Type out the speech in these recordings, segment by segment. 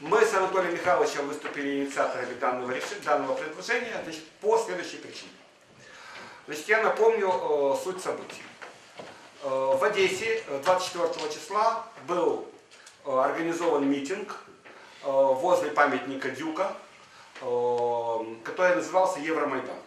Мы с Анатолием Михайловичем выступили инициаторами данного, данного предложения значит, по следующей причине. Значит, я напомню э, суть событий. Э, в Одессе э, 24 числа был э, организован митинг э, возле памятника Дюка, э, который назывался Евромайдан.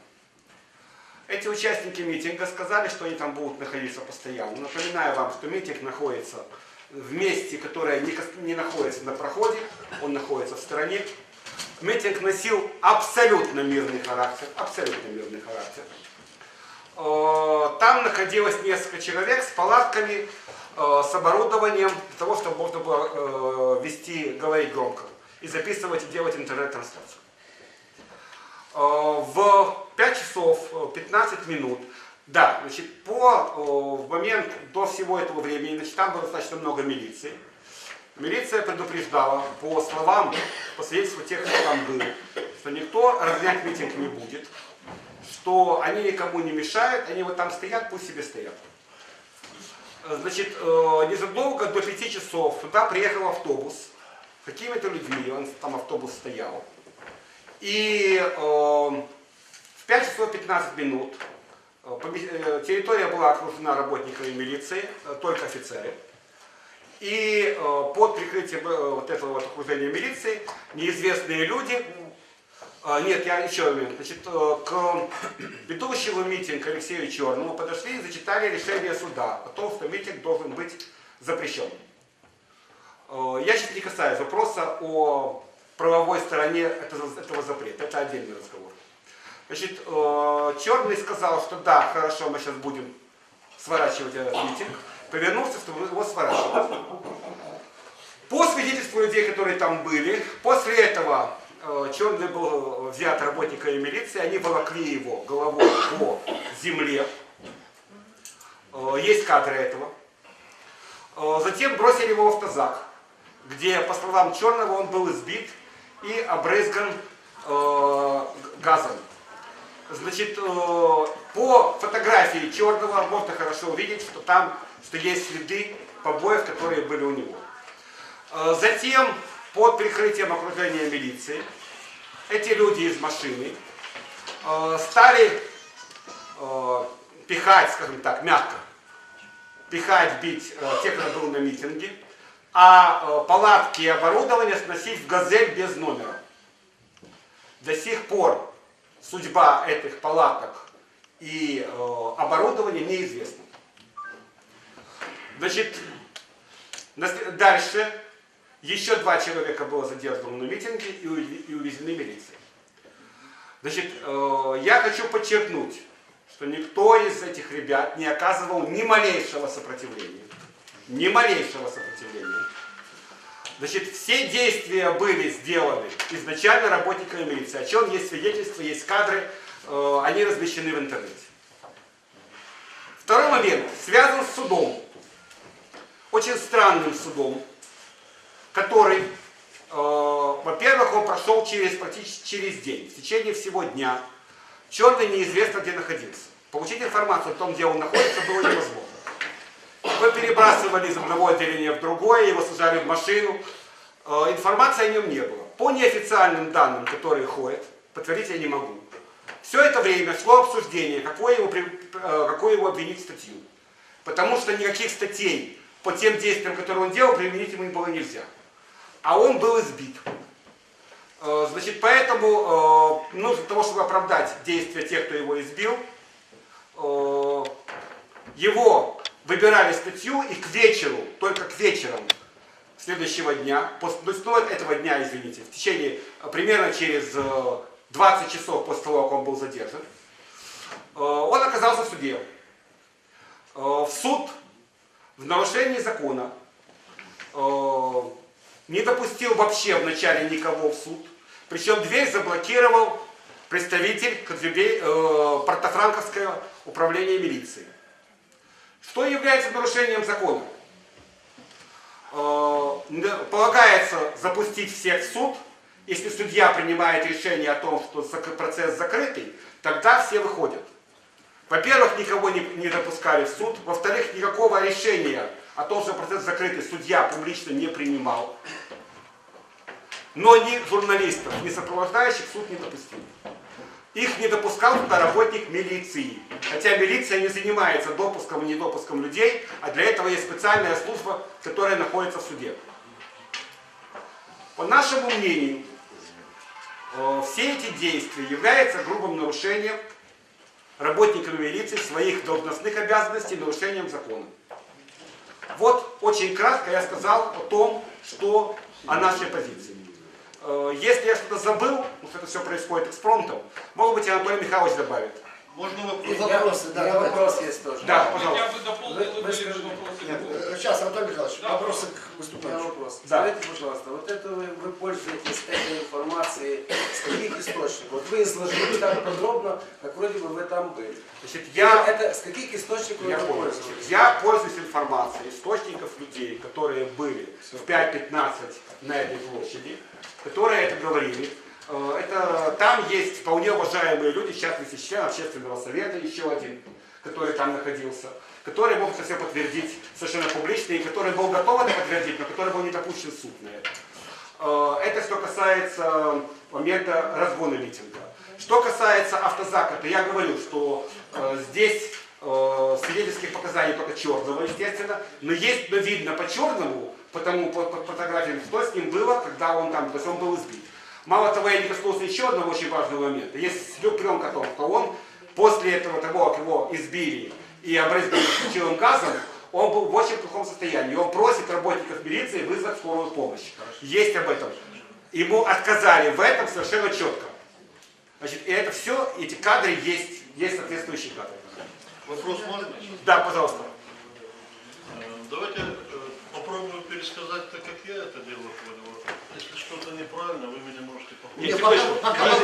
Эти участники митинга сказали, что они там будут находиться постоянно. Напоминаю вам, что митинг находится в месте, которое не, не находится на проходе, он находится в стороне. Митинг носил абсолютно мирный характер, абсолютно мирный характер. Э, Там находилось несколько человек с палатками, э, с оборудованием для того, чтобы можно было э, вести, говорить громко и записывать и делать интернет-трансляцию. В 5 часов э, 15 минут, да, значит, по, в момент до всего этого времени, значит, там было достаточно много милиции. Милиция предупреждала, по словам, по свидетельству тех, кто там был, что никто разгонять митинг не будет, что они никому не мешают, они вот там стоят, пусть себе стоят. Значит, э, незадолго до 5 часов туда приехал автобус с какими-то людьми, он там автобус стоял. И э, в 5 часов 15 минут территория была окружена работниками милиции, э, только офицеры. И э, под прикрытием э, вот этого вот окружения милиции неизвестные люди, э, нет, я еще момент, значит, э, к ведущему митинг Алексею Черному подошли и зачитали решение суда о том, что митинг должен быть запрещен. Э, Я сейчас не касаюсь вопроса о правовой стороне этого, этого запрета, это отдельный разговор. Значит, э, Черный сказал, что да, хорошо, мы сейчас будем сворачивать этот митинг, повернулся, чтобы его сворачивать. По свидетельству людей, которые там были, после этого э, Черный был взят работниками милиции, они волокли его головой по земле. Э, Есть кадры этого. Э, Затем бросили его в автозак, где, по словам Черного, он был избит и обрызган э, газом. Значит, э, по фотографии Черного можно хорошо увидеть, что там что есть следы побоев, которые были у него. Э, Затем, под прикрытием окружения милиции, эти люди из машины э, стали пихать, скажем так, мягко, пихать, бить тех, кто был на митинге, а палатки и оборудование сносить в газель без номера. До сих пор судьба этих палаток и э, оборудования неизвестна. Значит, дальше еще два человека было задержано на митинге и увезены милицией. Значит, э, я хочу подчеркнуть, что никто из этих ребят не оказывал ни малейшего сопротивления. Ни малейшего сопротивления. Значит, все действия были сделаны изначально работниками милиции, о чем есть свидетельства, есть кадры, э, они размещены в интернете. Второй момент связан с судом. Очень странным судом, который, э, во-первых, он прошел через, практически через день, в течение всего дня. Черный неизвестно, где находился. Получить информацию о том, где он находится, было невозможно. Его перебрасывали из одного отделения в другое, его сажали в машину. Э, Информации о нем не было. По неофициальным данным, которые ходят, подтвердить я не могу. Все это время шло обсуждение, какой его, э, какую его обвинить статью. Потому что никаких статей по тем действиям, которые он делал, применить ему было нельзя. А он был избит. Э, Значит, поэтому нужно для того, чтобы оправдать действия тех, кто его избил, его выбирали статью и к вечеру, только к вечерам следующего дня, после, ну, этого дня, извините, в течение, э, примерно через э, 20 часов после того, как он был задержан, э, он оказался в суде. Э, В суд в нарушении закона э, не допустил вообще вначале никого в суд, причем дверь заблокировал представитель э, Портофранковского управления милиции. Что является нарушением закона? Э, Полагается запустить всех в суд. Если судья принимает решение о том, что процесс закрытый, тогда все выходят. Во-первых, никого не, не допускали в суд. Во-вторых, никакого решения о том, что процесс закрытый, судья публично не принимал. но ни журналистов, ни сопровождающих суд не допустил. Их не допускал туда работник милиции. Хотя милиция не занимается допуском и недопуском людей, а для этого есть специальная служба, которая находится в суде. По нашему мнению, э, все эти действия являются грубым нарушением работниками милиции своих должностных обязанностей, нарушением закона. Вот очень кратко я сказал о том, что о нашей позиции. Э, Если я что-то забыл, потому что это все происходит экспромтом, может быть, Анатолий Михайлович добавит. Можно вопрос? вопросы, да, давайте. вопрос есть тоже. Да, Я пожалуйста. бы дополнил, Вы- и вы скажите. вопросы. Нет, э, Сейчас, Анатолий Михайлович, Да, вопросы к выступающему. вопрос. Да. Скажите, пожалуйста, вот это вы, вы пользуетесь этой информацией с каких источников? Вот вы изложили так подробно, как вроде бы вы там были. Значит, Я... я, Это, с каких источников я, вы понял. пользуетесь? я пользуюсь информацией источников людей, которые были в 5.15 на этой площади, которые это говорили. Э, Это, там есть вполне уважаемые люди, в частности, член общественного совета, еще один, который там находился, который мог это все подтвердить совершенно публично, и который был готов это подтвердить, но который был не допущен в суд на это. Э, Это что касается момента разгона митинга. Что касается автозака, то я говорю, что э, здесь э, свидетельских показаний только черного, естественно, но есть, но видно по черному, потому по, по фотографиям, что с ним было, когда он там, то есть он был избит. Мало того, я не коснулся еще одного очень важного момента. Есть пленка о том, что он после этого того, как его избили и обрызгали ключевым газом, он был в очень плохом состоянии. Он просит работников милиции вызвать скорую помощь. Есть об этом. Ему отказали в этом совершенно четко. Значит, и это все, эти кадры есть, есть соответствующие кадры. Вопрос можно? Да, пожалуйста. Э, Давайте э, попробую пересказать так, как я это дело понял. Если что-то неправильно, вы меня можете поправить. Если пока- вы- пока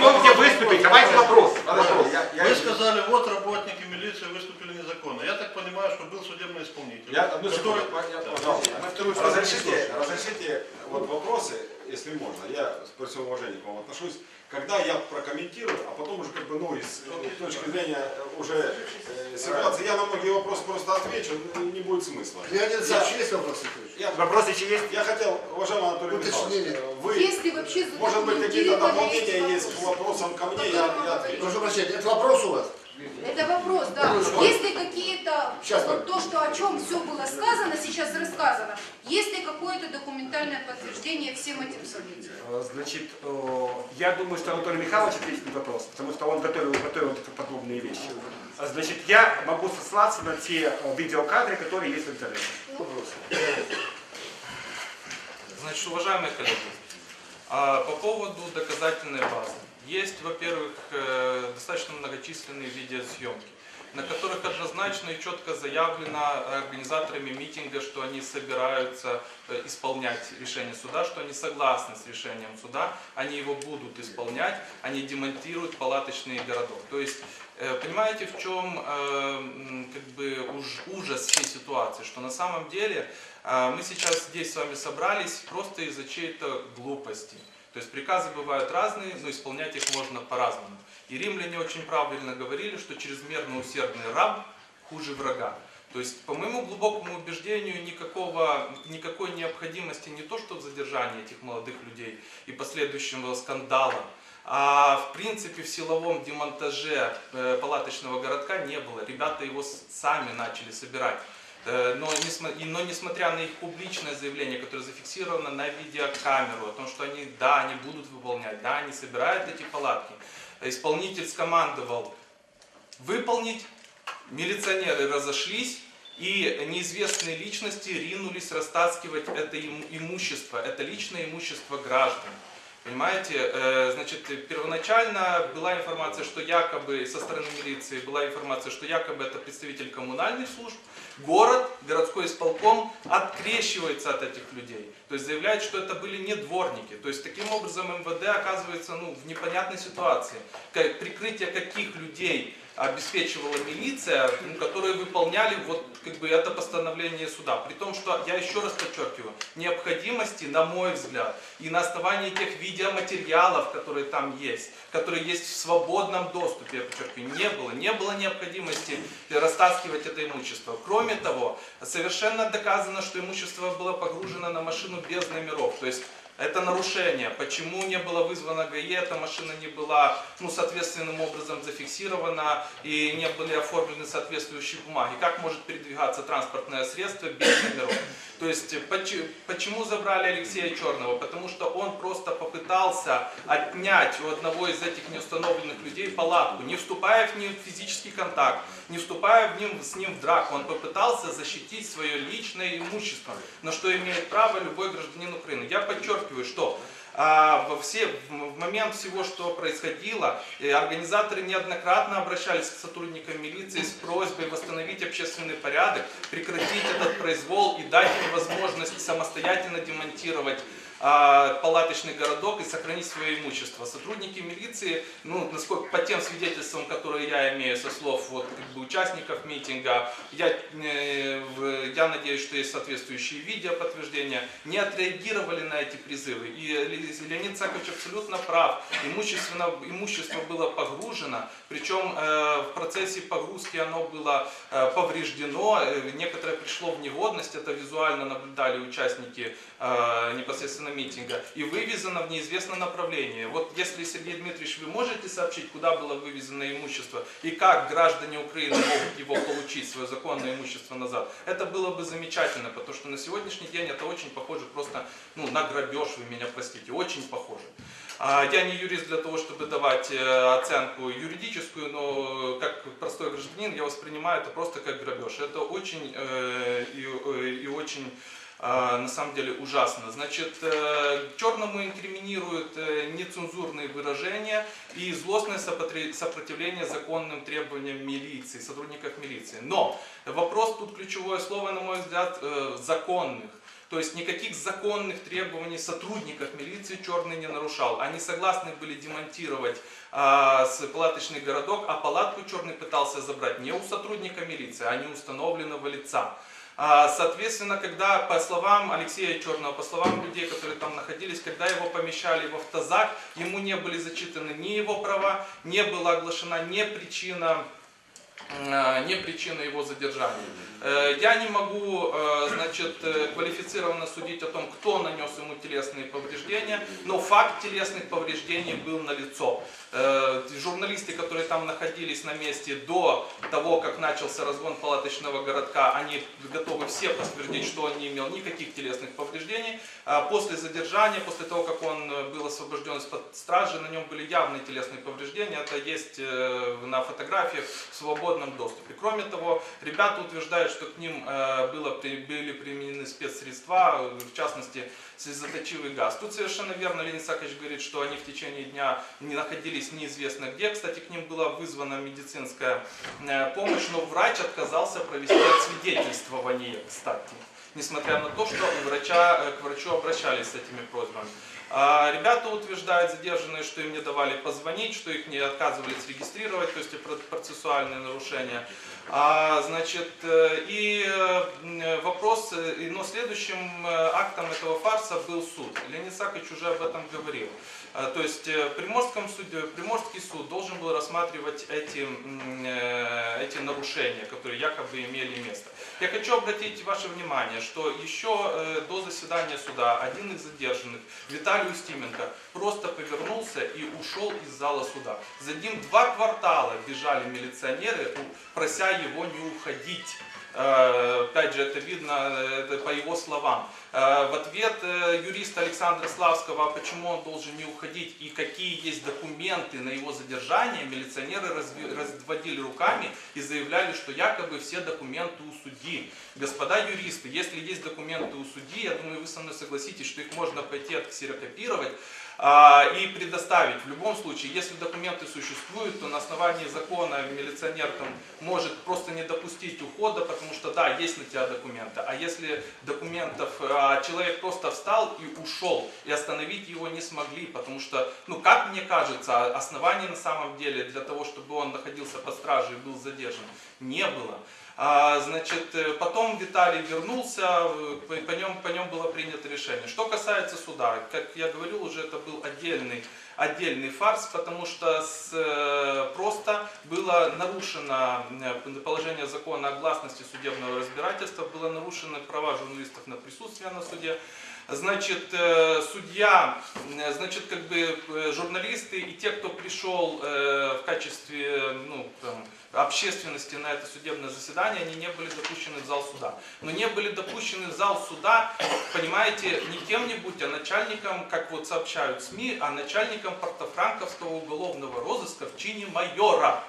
можете выступить. Давайте вопрос. Вопрос. Вы сказали, вот работники милиции выступили незаконно. Я так понимаю, что был судебный исполнитель. Я одну который- секунду, Разрешите, разрешите вот вопросы, если можно. Я при всем уважении к вам отношусь. Когда я прокомментирую, а потом уже как бы, ну, из э, точки зрения э, уже э, ситуации, я на многие вопросы просто отвечу, ну, не будет смысла. Леонид Я, Александрович, есть вопросы? Я, Вопросы еще есть? я хотел, уважаемый Анатолий. Михайлович, вы, Есть ли вообще может быть, какие-то дополнения есть к вопросам ко мне, я, я отвечу. Прошу прощения, это вопрос у вас? Это вопрос, да. Есть ли какие-то, Сейчас, вот то, что о чем все было сказано, сейчас рассказано, есть ли какое-то документальное подтверждение всем этим событиям? Э, Значит, э, я думаю, что Анатолий Михайлович ответит на вопрос, потому что он готовил, готовил подобные вещи. А, Значит, я могу сослаться на те э, видеокадры, которые есть в интернете. Значит, уважаемые коллеги, а, по поводу доказательной базы. Есть, во-первых, э, достаточно многочисленные видеосъемки, на которых однозначно и четко заявлено организаторами митинга, что они собираются э, исполнять решение суда, что они согласны с решением суда, они его будут исполнять, они демонтируют палаточные городок. То есть Э, Понимаете, в чем как бы уж- ужас всей ситуации, что на самом деле мы сейчас здесь с вами собрались просто из-за чьей-то глупости. То есть приказы бывают разные, но исполнять их можно по-разному. И римляне очень правильно говорили, что чрезмерно усердный раб хуже врага. То есть, по моему глубокому убеждению, никакого, никакой необходимости не то, что в задержании этих молодых людей и последующего скандала, а в принципе в силовом демонтаже э, палаточного городка не было. Ребята его сами начали собирать. Э, Но, но несмотря на их публичное заявление, которое зафиксировано на видеокамеру, о том, что они, да, они будут выполнять, да, они собирают эти палатки, исполнитель скомандовал выполнить, милиционеры разошлись, и неизвестные личности ринулись растаскивать это им- имущество, это личное имущество граждан. Понимаете, Э, значит, первоначально была информация, что якобы со стороны милиции была информация, что якобы это представитель коммунальных служб. Город, городской исполком открещивается от этих людей. То есть заявляет, что это были не дворники. То есть таким образом МВД оказывается ну, в непонятной ситуации. Прикрытие каких людей обеспечивала милиция, ну, которые выполняли вот как бы это постановление суда. При том, что, я еще раз подчеркиваю, необходимости, на мой взгляд, и на основании тех видеоматериалов, которые там есть, которые есть в свободном доступе, я подчеркиваю, не было. Не было необходимости растаскивать это имущество. Кроме того, совершенно доказано, что имущество было погружено на машину без номеров. То есть Это нарушение. Почему не было вызвано ГАИ, эта машина не была ну, соответственным образом зафиксирована и не были оформлены соответствующие бумаги. Как может передвигаться транспортное средство без номеров? То есть э, поч- почему забрали Алексея Черного? Потому что он просто попытался отнять у одного из этих неустановленных людей палатку, не вступая в ним в физический контакт, не вступая в ним, с ним в драку. Он попытался защитить свое личное имущество, на что имеет право любой гражданин Украины. Я подчеркиваю, что все, в момент всего, что происходило, организаторы неоднократно обращались к сотрудникам милиции с просьбой восстановить общественный порядок, прекратить этот произвол и дать им возможность самостоятельно демонтировать а, палаточный городок и сохранить свое имущество. Сотрудники милиции, ну, насколько, по тем свидетельствам, которые я имею со слов вот, как бы, участников митинга, я, э, я надеюсь, что есть соответствующие видео подтверждения, не отреагировали на эти призывы. И Ле- Леонид Цакович абсолютно прав. Имущественно, имущество было погружено, причем э, в процессе погрузки оно было э, повреждено, э, некоторое пришло в негодность, это визуально наблюдали участники э, непосредственно митинга, и вывезено в неизвестном направлении. Вот если, Сергей Дмитриевич, вы можете сообщить, куда было вывезено имущество и как граждане Украины могут его получить, свое законное имущество назад, это было бы замечательно, потому что на сегодняшний день это очень похоже просто ну, на грабеж, вы меня простите, очень похоже. А, Я не юрист для того, чтобы давать э, оценку юридическую, но как простой гражданин я воспринимаю это просто как грабеж. Это очень э, и, э, и очень на самом деле ужасно. Значит, э, черному инкриминируют э, нецензурные выражения и злостное сопротивление законным требованиям милиции, сотрудников милиции. Но вопрос тут ключевое слово, на мой взгляд, э, законных. То есть никаких законных требований сотрудников милиции Черный не нарушал. Они согласны были демонтировать а, с палаточный городок, а палатку Черный пытался забрать не у сотрудника милиции, а не установленного лица. А, Соответственно, когда, по словам Алексея Черного, по словам людей, которые там находились, когда его помещали в автозак, ему не были зачитаны ни его права, не была оглашена ни причина э, не причина его задержания. Э, Я не могу, э, значит, квалифицированно судить о том, кто нанес ему телесные повреждения, но факт телесных повреждений был налицо. Э, Журналисты, которые там находились на месте до того, как начался разгон палаточного городка, они готовы все подтвердить, что он не имел никаких телесных повреждений. А После задержания, после того, как он э, был освобожден из-под стражи, на нем были явные телесные повреждения. Это есть э, на фотографиях в свободном доступе. Кроме того, ребята утверждают, что к ним было, были применены спецсредства, в частности, слезоточивый газ. Тут совершенно верно Ленин Сакович говорит, что они в течение дня не находились неизвестно где. Кстати, к ним была вызвана медицинская э, помощь, но врач отказался провести освидетельствование, кстати. Несмотря на то, что врача, э, к врачу обращались с этими просьбами. А, Ребята утверждают, задержанные, что им не давали позвонить, что их не отказывались регистрировать, то есть про- процессуальные нарушения. А, значит, э, и вопрос, но следующим актом этого фарса был суд. Леонид Сакович уже об этом говорил. А, То есть э, Приморском суде, Приморский суд должен был рассматривать эти, э, эти нарушения, которые якобы имели место. Я хочу обратить ваше внимание, что еще э, до заседания суда один из задержанных, Виталий Устименко, просто повернулся и ушел из зала суда. За ним два квартала бежали милиционеры, прося его не уходить. Э, Опять же, это видно по его словам. Э, В ответ э, юриста Александра Славского, а почему он должен не уходить и какие есть документы на его задержание, милиционеры разводили руками и заявляли, что якобы все документы у судьи. Господа юристы, если есть документы у судьи, я думаю, вы со мной согласитесь, что их можно пойти отксерокопировать и предоставить. В любом случае, если документы существуют, то на основании закона милиционер там может просто не допустить ухода, потому что да, есть на тебя документы. А если документов, а, человек просто встал и ушел, и остановить его не смогли, потому что, ну как мне кажется, оснований на самом деле для того, чтобы он находился под стражей и был задержан, не было. А, значит, э, потом Виталий вернулся, э, по, нем, по нем было принято решение. Что касается суда, как я говорил, уже это был отдельный, отдельный фарс, потому что с, э, просто было нарушено положение закона о гласности судебного разбирательства, было нарушены права журналистов на присутствие на суде. Значит, э, судья, значит, как бы э, журналисты и те, кто пришел э, в качестве ну, там, общественности на это судебное заседание, они не были допущены в зал суда. Но не были допущены в зал суда, понимаете, не кем-нибудь, а начальником, как вот сообщают СМИ, а начальником Портофранковского уголовного розыска в чине майора.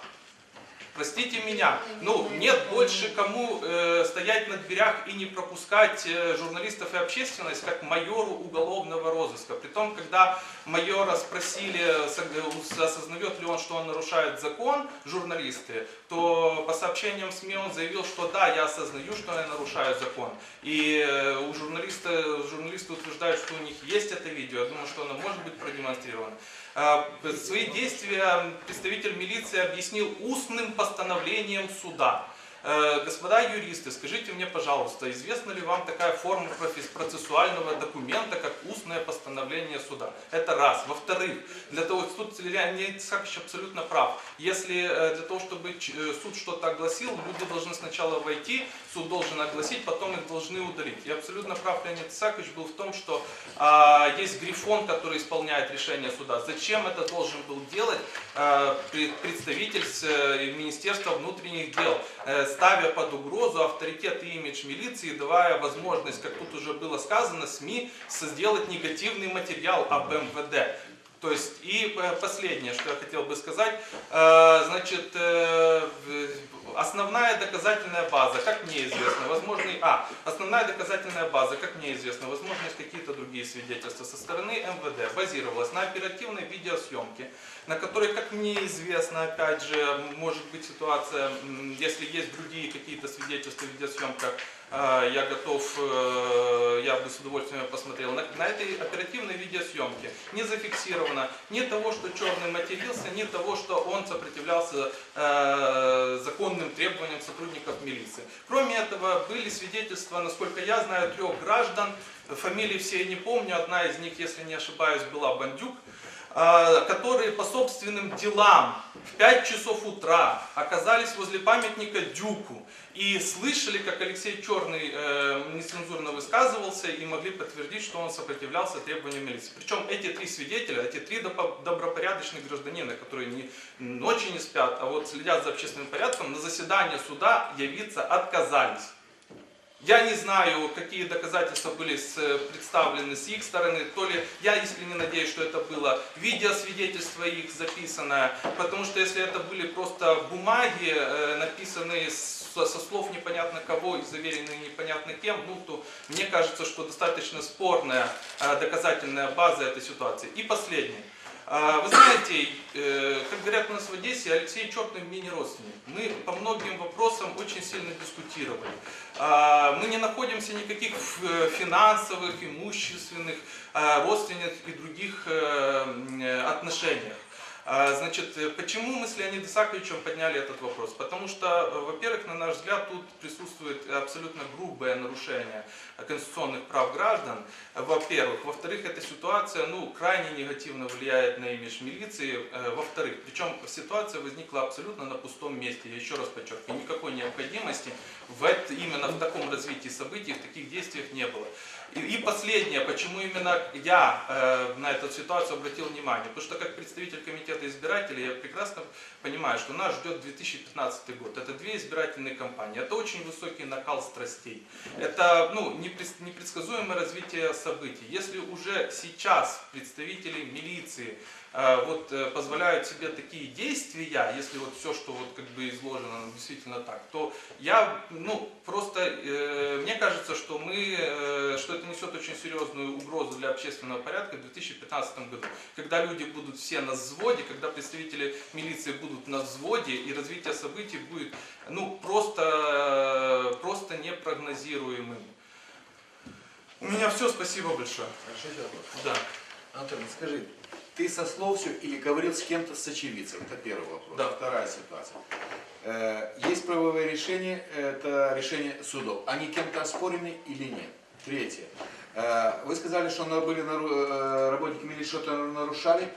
Простите меня, ну нет больше кому э, стоять на дверях и не пропускать э, журналистов и общественность, как майору уголовного розыска. Притом, когда майора спросили, сог- осознает ли он, что он нарушает закон, журналисты, то по сообщениям СМИ он заявил, что да, я осознаю, что я нарушаю закон. И э, у журналиста, журналисты утверждают, что у них есть это видео, я думаю, что оно может быть продемонстрировано. А, Свои действия представитель милиции объяснил устным постановлением суда. Э, Господа юристы, скажите мне, пожалуйста, известна ли вам такая форма процессуального документа, как устное постановление суда? Это раз. Во-вторых, для того, тут Леонид Исаакович абсолютно прав. Если э, для того, чтобы э, суд что-то огласил, люди должны сначала войти, суд должен огласить, потом их должны удалить. И абсолютно прав Леонид Исаакович был в том, что а, есть грифон, который исполняет решение суда. Зачем это должен был делать а, пред- представитель с Министерства внутренних дел, э, ставя под угрозу авторитет и имидж милиции, давая возможность, как тут уже было сказано, СМИ сделать негативный материал об МВД. То есть, и э, последнее, что я хотел бы сказать, э, значит, э, основная доказательная база, как мне известно, возможный, а, основная доказательная база, как мне известно, возможно, какие-то другие свидетельства со стороны МВД, базировалась на оперативной видеосъемке, на которой, как мне известно, опять же, может быть ситуация, если есть другие какие-то свидетельства видеосъемка, э, я готов, э, я бы с удовольствием посмотрел. На, на этой оперативной видеосъемке не зафиксировано ни того, что черный матерился, ни того, что он сопротивлялся э, законным требованиям сотрудников милиции. Кроме этого, были свидетельства, насколько я знаю, трех граждан, фамилии все я не помню, одна из них, если не ошибаюсь, была Бандюк, которые по собственным делам в 5 часов утра оказались возле памятника Дюку и слышали, как Алексей Черный э, нецензурно высказывался и могли подтвердить, что он сопротивлялся требованиям милиции. Причем эти три свидетеля, эти три добропорядочных гражданина, которые не, ночи не спят, а вот следят за общественным порядком, на заседание суда явиться отказались. Я не знаю, какие доказательства были с- представлены с их стороны, то ли я искренне надеюсь, что это было видеосвидетельство их записанное, потому что если это были просто бумаги, э, написанные со слов непонятно кого и заверенные непонятно кем, ну то мне кажется, что достаточно спорная э, доказательная база этой ситуации. И последнее. А, Вы знаете, э, как говорят у нас в Одессе, Алексей Черный мне не родственник. Мы по многим вопросам очень сильно дискутировали. А, Мы не находимся никаких э, финансовых, имущественных, а, родственных и других э, отношениях. А, Значит, э, почему мы с Леонидом Исаковичем подняли этот вопрос? Потому что, э, во-первых, на наш взгляд, тут присутствует абсолютно грубое нарушение конституционных прав граждан, во-первых. Во-вторых, эта ситуация ну, крайне негативно влияет на имидж милиции. Э, Во-вторых, причем ситуация возникла абсолютно на пустом месте. Я еще раз подчеркиваю, никакой необходимости в это, именно в таком развитии событий, в таких действиях не было. И, последнее, почему именно я э, на эту ситуацию обратил внимание. Потому что как представитель комитета избирателей я прекрасно понимаю, что нас ждет 2015 год. Это две избирательные кампании. Это очень высокий накал страстей. Это ну, непредсказуемое развитие событий. Если уже сейчас представители милиции э, вот, э, позволяют себе такие действия, если вот все, что вот как бы изложено, ну, действительно так, то я, ну, просто, э, мне кажется, что мы, э, что это несет очень серьезную угрозу для общественного порядка в 2015 году. Когда люди будут все на взводе, когда представители милиции будут на взводе, и развитие событий будет, ну, просто, просто непрогнозируемым. У меня все, спасибо большое. Хорошо, сейчас вопрос. Да. Антон, скажи, ты со слов все или говорил с кем-то с очевидцем? Это первый вопрос. Да. Вторая ситуация. Э, Есть правовые решения, это решения судов. Они кем-то оспорены или нет? Третье. Э, Вы сказали, что были э, работники милиции что-то нарушали.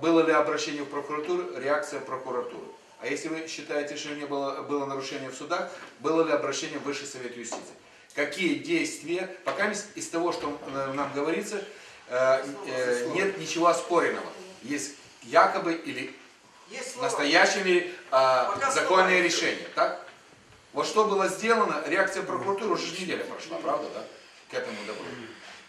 Было ли обращение в прокуратуру, реакция прокуратуры? А если вы считаете, что не было, было нарушение в судах, было ли обращение в Высший Совет Юстиции? какие действия, пока из- того, что э, нам говорится, э, э, нет ничего оспоренного. Есть якобы или ли а, слова. решение, так? Вот что было сделано, реакция прокуратуры уже неделя прошла, правда, да? К этому добру.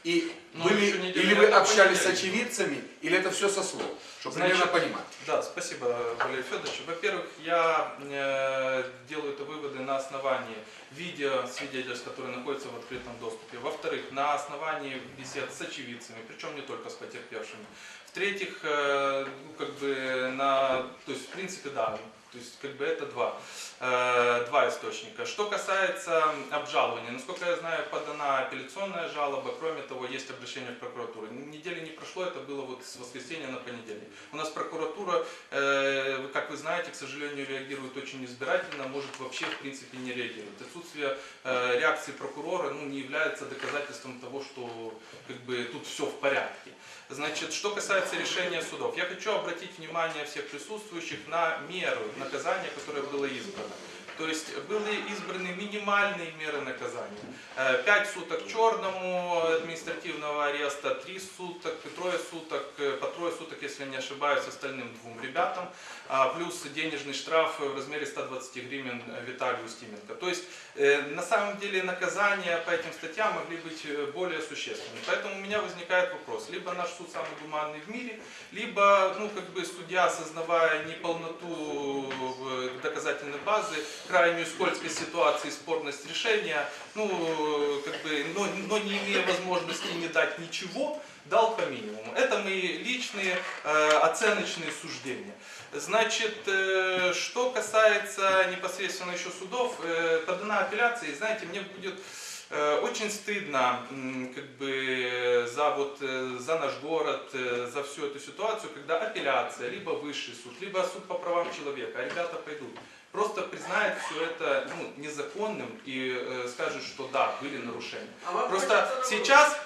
И Ну, были, или вы общались с очевидцами, или это все со слов, чтобы Значит, примерно понимать. Да, спасибо, Валерий Федорович. Во-первых, я э, делаю это выводы на основании видео свидетельств, которые находятся в открытом доступе. Во-вторых, на основании бесед с очевидцами, причем не только с потерпевшими. В-третьих, э, ну, как бы на, то есть в принципе да, то есть как бы это два, э, два источника. Что касается обжалования, насколько я знаю, подана апелляционная жалоба, кроме того, есть обращение в прокуратуру. Недели не прошло, это было вот с воскресенья на понедельник. У нас прокуратура, э, как вы знаете, к сожалению, реагирует очень избирательно, может вообще в принципе не реагировать. Отсутствие э, реакции прокурора ну, не является доказательством того, что как бы тут все в порядке. Значит, что касается решения судов, я хочу обратить внимание всех присутствующих на меру наказания, которое было избрано. То есть были избраны минимальные меры наказания. Э, Пять суток черному административного ареста, три суток, трое суток, э, по трое суток, если не ошибаюсь, остальным двум ребятам, а, плюс денежный штраф в размере 120 гривен Виталию Стименко. То есть э, на самом деле наказания по этим статьям могли быть э, более существенны. Поэтому у меня возникает вопрос. Либо наш суд самый гуманный в мире, либо ну, как бы судья, осознавая неполноту э, доказательной базы, крайнюю скользкость ситуации, спорность решения, ну, э, как бы, но, но не имея возможности не дать ничего, дал по минимуму. Это мои личные э, оценочные суждения. Значит, э, что касается непосредственно еще судов, э, подана апелляция, и знаете, мне будет очень стыдно как бы за вот э, за наш город, э, за всю эту ситуацию, когда апелляция, либо высший суд, либо суд по правам человека, а ребята пойдут, просто признают все это ну, незаконным и э, скажут, что да, были нарушения. А Просто сейчас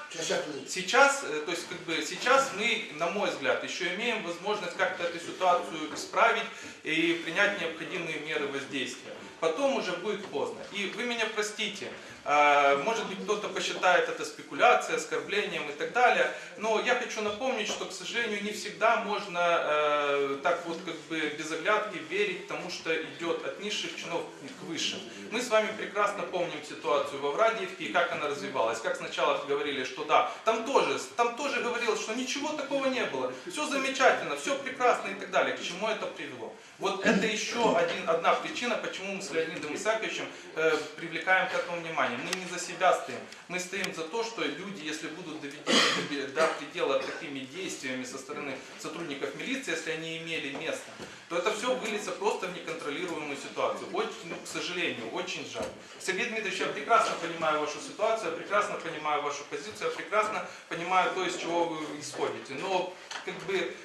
Сейчас, э, то есть как бы сейчас мы, на мой взгляд, еще имеем возможность как-то эту ситуацию исправить и принять необходимые меры воздействия. Потом уже будет поздно. И вы меня простите, э, может быть кто-то посчитает это спекуляцией, оскорблением и так далее, но я хочу напомнить, что, к сожалению, не всегда можно э, так вот как бы без оглядки верить тому, что идет от низших чинов к высшим. Мы с вами прекрасно помним ситуацию во Врадиевке и как она развивалась. Как сначала говорили, что да, там тоже, там тоже говорилось, что ничего такого не было. Все замечательно, все прекрасно и так далее. К чему это привело? Вот это еще один, одна причина, почему мы с Леонидом Исааковичем э, привлекаем к этому внимание. Мы не за себя стоим, мы стоим за то, что люди, если будут доведены до предела такими действиями со стороны сотрудников милиции, если они имели место, то это все выльется просто в неконтролируемую ситуацию. Очень, ну, к сожалению, очень жаль. Сергей Дмитриевич, я прекрасно понимаю вашу ситуацию, я прекрасно понимаю вашу позицию, я прекрасно понимаю то, из чего вы исходите. Но как бы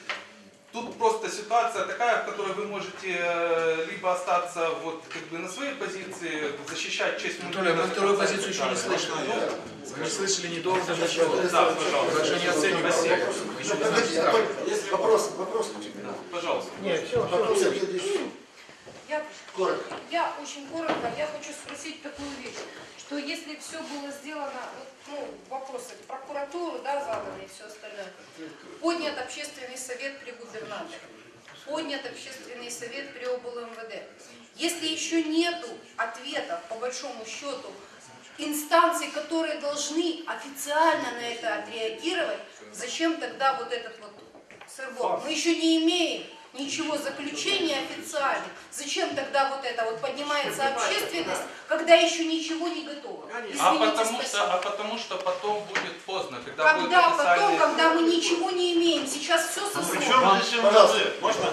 Тут просто ситуация такая, в которой вы можете э, либо остаться вот как бы на своей позиции, защищать честь Анатолий, мы вторую позицию еще не слышали. Ну, Вы не слышали ни долго, ничего. да, пожалуйста. Даже не. Подождите, Анатолий, вопрос, вопрос к тебе. Пожалуйста. Вопрос, Сергей Ильич, Я, коротко. я очень коротко, я хочу спросить такую вещь, что если все было сделано, ну, вопросы прокуратуру, да, заданы и все остальное, поднят общественный совет при губернаторе, поднят общественный совет при обл. МВД. Если еще нету ответа, по большому счету, инстанций, которые должны официально на это отреагировать, зачем тогда вот этот вот сырбор? Мы еще не имеем ничего заключения официальных. Зачем тогда вот это вот поднимается общественность, когда еще ничего не готово? А Извините, потому, спасибо. что, а потому что потом будет поздно, когда, будет Когда потом, официальный... когда мы ничего не имеем, сейчас все со слов. Причем здесь. МВД? Можно?